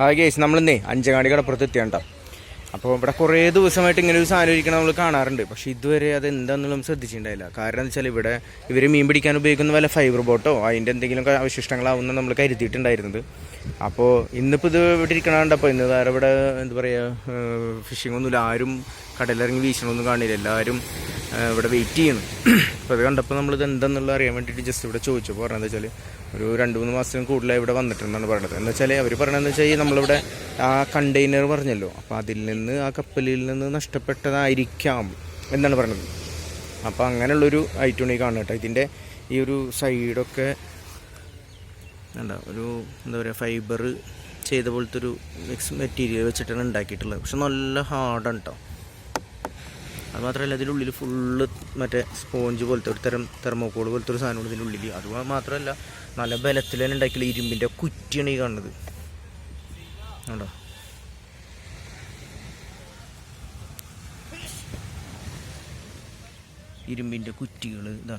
ആ കേസ് നമ്മളിന്നേ അഞ്ചങ്ങാടി കടപ്പുറത്ത് എത്തിയണ്ട അപ്പോൾ ഇവിടെ കുറേ ദിവസമായിട്ട് ഇങ്ങനെ ഒരു സാധനം ഇരിക്കണം നമ്മൾ കാണാറുണ്ട്. പക്ഷേ ഇതുവരെ അത് എന്താണെന്നുള്ള നമ്മൾ ശ്രദ്ധിച്ചിട്ടുണ്ടായില്ല. കാരണം എന്താ വെച്ചാൽ ഇവിടെ ഇവർ മീൻ പിടിക്കാൻ ഉപയോഗിക്കുന്ന വല്ല ഫൈബർ ബോട്ടോ അതിന്റെ എന്തെങ്കിലും അവശിഷ്ടങ്ങളാവുന്ന നമ്മൾ കരുതിയിട്ടുണ്ടായിരുന്നത്. അപ്പോൾ ഇന്നിപ്പോൾ ഇത് ഇവിടെ ഇരിക്കണ കണ്ടപ്പോൾ ഇന്ന് വേറെ ഇവിടെ എന്താ പറയുക ഫിഷിംഗ് ഒന്നുമില്ല. ആരും കടലിറങ്ങി വീശണമൊന്നും കാണില്ല. എല്ലാവരും ഇവിടെ വെയിറ്റ് ചെയ്യണം. അപ്പോൾ അത് കണ്ടപ്പോൾ നമ്മളിത് എന്തെന്നുള്ള അറിയാൻ വേണ്ടിയിട്ട് ജസ്റ്റ് ഇവിടെ ചോദിച്ചു. പറഞ്ഞത് വെച്ചാൽ ഒരു രണ്ട് മൂന്ന് മാസത്തിന് കൂടുതലായി ഇവിടെ വന്നിട്ടുണ്ടെന്നാണ് പറയുന്നത്. എന്ന് വെച്ചാൽ അവർ പറയണതെന്ന് വെച്ചാൽ നമ്മളിവിടെ ആ കണ്ടെയ്നർ പറഞ്ഞല്ലോ. അപ്പോൾ അതിൽ നിന്ന് ആ കപ്പലിൽ നിന്ന് നഷ്ടപ്പെട്ടതായിരിക്കാം എന്നാണ് പറഞ്ഞത് അപ്പോൾ അങ്ങനെയുള്ളൊരു ഐറ്റുണി കാണുന്നത് കേട്ടോ. ഇതിന്റെ ഈ ഒരു സൈഡൊക്കെ എന്താ ഒരു എന്താ പറയുക ഫൈബർ ചെയ്ത പോലത്തെ ഒരു മിക്സ് മെറ്റീരിയൽ വെച്ചിട്ടാണ് ഉണ്ടാക്കിയിട്ടുള്ളത്. പക്ഷെ നല്ല ഹാർഡാണ് കേട്ടോ അത് ഇതിനുള്ളിൽ ഫുള്ള് മറ്റേ സ്പോഞ്ച് പോലത്തെ ഒരു തരം തെർമോക്കോൾ പോലത്തെ ഒരു സാധനമാണ് ഇതിന്റെ ഉള്ളിൽ അത് മാത്രമല്ല നല്ല ബലത്തിൽ തന്നെ ഉണ്ടാക്കിയുള്ള ഇരുമ്പിന്റെ കുറ്റിയാണ് ഈ കാണുന്നത്. കണ്ടോ? ഇരുമ്പിന്റെ കുറ്റികൾ ഇതാ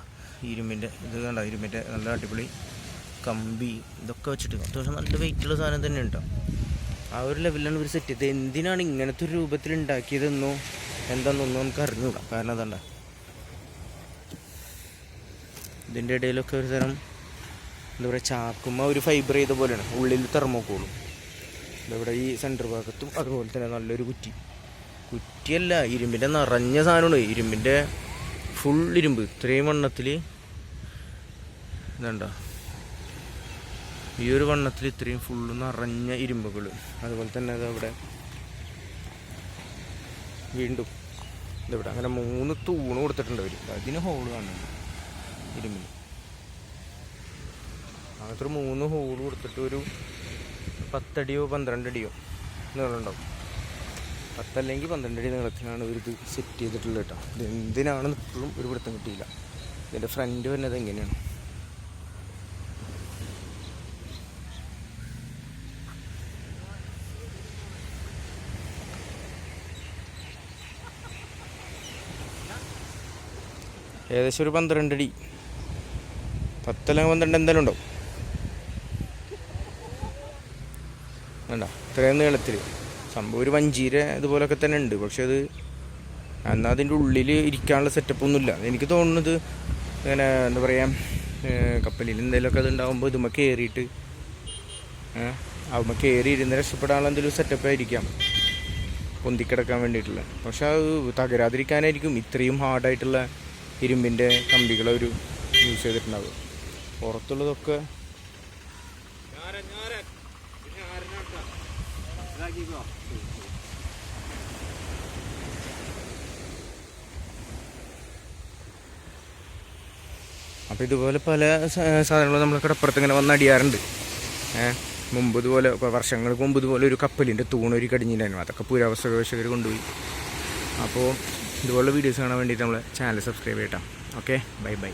ഇരുമ്പിന്റെ ഇത് കണ്ട? ഇരുമ്പിന്റെ നല്ല അടിപൊളി കമ്പി ഇതൊക്കെ വെച്ചിട്ട് അത്യാവശ്യം നല്ല വെയിറ്റുള്ള സാധനം തന്നെ ഉണ്ടോ ആ ഒരു ലെവലിലാണ് ഇവർ സെറ്റ് ചെയ്തത്. എന്തിനാണ് ഇങ്ങനത്തെ ഒരു രൂപത്തിൽ ഉണ്ടാക്കിയതെന്നോ? എന്താണെന്നൊന്നും നമുക്ക് അറിഞ്ഞൂടാ കാരണം അതണ്ട. ഇതിന്റെ ഇടയിലൊക്കെ ഒരു തരം എന്താ പറയുക ചാക്കുമ്മ ഒരു ഫൈബർ ചെയ്ത പോലെയാണ്. ഉള്ളിൽ തെർമോക്കോളും ഇവിടെ ഈ സെന്റർ ഭാഗത്തും അതുപോലെ തന്നെ നല്ലൊരു കുറ്റി. കുറ്റിയല്ല ഇരുമ്പിന്റെ നിറഞ്ഞ സാധനമാണ്. ഇരുമ്പിന്റെ ഫുൾ ഇരുമ്പ്. ഇത്രയും വണ്ണത്തിൽ ഇതണ്ട. ഈ ഒരു വണ്ണത്തിൽ ഇത്രയും ഫുള്ള് നിറഞ്ഞ ഇരുമ്പുകൾ അതുപോലെ തന്നെ അത് അവിടെ വീണ്ടും. ഇതിവിടെ അങ്ങനെ മൂന്ന് തൂണ് കൊടുത്തിട്ടുണ്ട് അവർ അതിന് ഹോൾ കാണുന്നുണ്ട്. ഇരുമ്പിൽ അങ്ങനത്തെ ഒരു മൂന്ന് ഹോൾ കൊടുത്തിട്ട് ഒരു പത്തടിയോ പന്ത്രണ്ടടിയോ നീളമുണ്ടാവും. പത്തല്ലെങ്കിൽ പന്ത്രണ്ടടി നീളത്തിനാണ് ഇവരിത് സെറ്റ് ചെയ്തിട്ടുള്ളത് കേട്ടോ. ഇത് എന്തിനാണെന്ന് ഇപ്പോഴും ഒരു പിടുത്തം കിട്ടിയില്ല. ഇതിന്റെ ഫ്രണ്ട് വരുന്നത് എങ്ങനെയാണ്? ഏകദേശം ഒരു പന്ത്രണ്ട് അടി. പത്തല്ലെങ്കിൽ പന്ത്രണ്ട് എന്തായാലും ഉണ്ടാവും. വേണ്ട ഇത്രയും നീളത്തിൽ സംഭവം ഒരു വഞ്ചീര ഇതുപോലൊക്കെ തന്നെ ഉണ്ട്. പക്ഷെ അത് എന്നാൽ അതിന്റെ ഉള്ളിൽ ഇരിക്കാനുള്ള സെറ്റപ്പ് ഒന്നുമില്ല. എനിക്ക് തോന്നുന്നത് ഇങ്ങനെ എന്താ പറയുക കപ്പലിൽ എന്തെങ്കിലുമൊക്കെ അത് ഉണ്ടാകുമ്പോൾ ഇതുമ്മ കയറിയിട്ട് അവിടെ കയറി ഇരുന്ന് രക്ഷപ്പെടാനുള്ള എന്തെങ്കിലും സെറ്റപ്പ് ആയിരിക്കാം. പൊന്തിക്കിടക്കാൻ വേണ്ടിയിട്ടുള്ള. പക്ഷെ അത് തകരാതിരിക്കാനായിരിക്കും. ഇത്രയും ഹാർഡായിട്ടുള്ള ഇരുമ്പിന്റെ കമ്പികൾ അവർ യൂസ് ചെയ്തിട്ടുണ്ടാവും പുറത്തുള്ളതൊക്കെ അപ്പോൾ ഇതുപോലെ പല സാധനങ്ങളും നമ്മൾ കടപ്പുറത്ത് ഇങ്ങനെ വന്ന് അടിയാറുണ്ട്. മുമ്പ് ഇതുപോലെ വർഷങ്ങൾക്ക് മുമ്പ് ഇതുപോലെ ഒരു കപ്പലിന്റെ തൂണൊരു കടിഞ്ഞിട്ടുണ്ടായിരുന്നു അതൊക്കെ പുരാവസ്തു ഗവേഷകർ കൊണ്ടുപോയി. അപ്പോൾ ഇതുപോലുള്ള വീഡിയോസ് കാണാൻ വേണ്ടിയിട്ട് നമ്മൾ ചാനൽ സബ്സ്ക്രൈബ് ചെയ്യട്ടോ. Okay bye bye